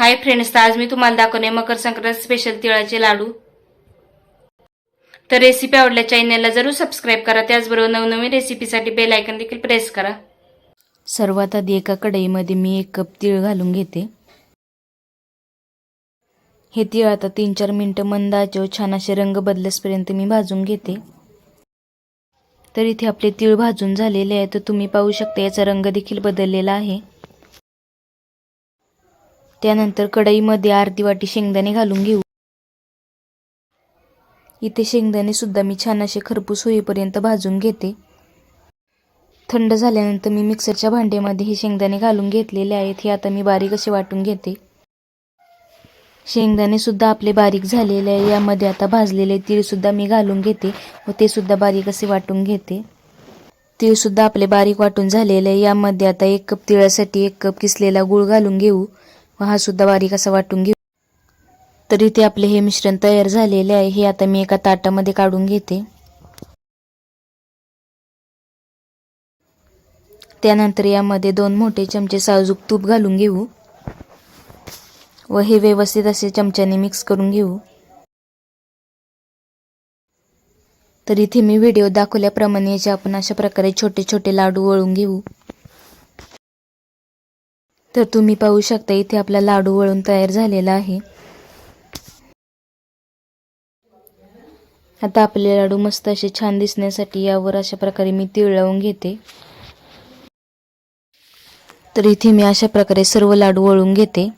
Hi friends तर आज मी तुम्हाला दाखवणे मकर संक्रांत स्पेशल तिळाचे लाडू. तर रेसिपी आवडल्या चॅनलला जरूर सबस्क्राईब करा. त्याचबरोबर नवनवीन रेसिपीसाठी बेल आयकन देखील प्रेस करा. सर्वात आधी एका कढईमध्ये मी एक कप तीळ घालून घेते. हे तीळ आता तीन चार मिनटं मंद आचेवर छान असे रंग बदलसपर्यंत मी भाजून घेते. तर इथे आपले तीळ भाजून झालेले आहे. तर तुम्ही पाहू शकता याचा रंग देखील बदललेला आहे. त्यानंतर कढईमध्ये अर्धी वाटी शेंगदाणे घालून घेऊ. इथे शेंगदाणे सुद्धा मी छान असे खरपूस होईपर्यंत भाजून घेते. थंड झाल्यानंतर मी मिक्सरच्या भांड्यामध्ये हे शेंगदाणे घालून घेतलेले आहेत हे आता मी बारीक असे वाटून घेते. शेंगदाणे सुद्धा आपले बारीक झालेले आहे यामध्ये आता भाजलेले तीळ सुद्धा मी घालून घेते व ते सुद्धा बारीक असे वाटून घेते. तीळ सुद्धा आपले बारीक वाटून झालेले आहे यामध्ये आता एक कप तिळासाठी एक कप किसलेला गूळ घालून घेऊ. व हा सुद्धा बारीक असा वाटून घेऊ. तर इथे आपले हे मिश्रण तयार झालेले आहे हे आता मी एका ताटामध्ये काढून घेते. त्यानंतर यामध्ये दोन मोठे चमचे साजूक तूप घालून घेऊ. व हे व्यवस्थित असे चमच्याने मिक्स करून घेऊ. तर इथे मी व्हिडिओ दाखवल्याप्रमाणे याचे आपण अशा प्रकारे छोटे छोटे लाडू वळून घेऊ. तर तुम्ही पाहू शकता इथे आपला लाडू वळून तयार झालेला आहे. आता आपले लाडू मस्त असे छान दिसण्यासाठी यावर अशा प्रकारे मी तीळ लावून घेते. तर इथे मी अशा प्रकारे सर्व लाडू वळून घेते.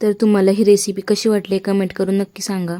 तर तुम्हाला ही रेसिपी कशी वाटली कमेंट करून नक्की सांगा.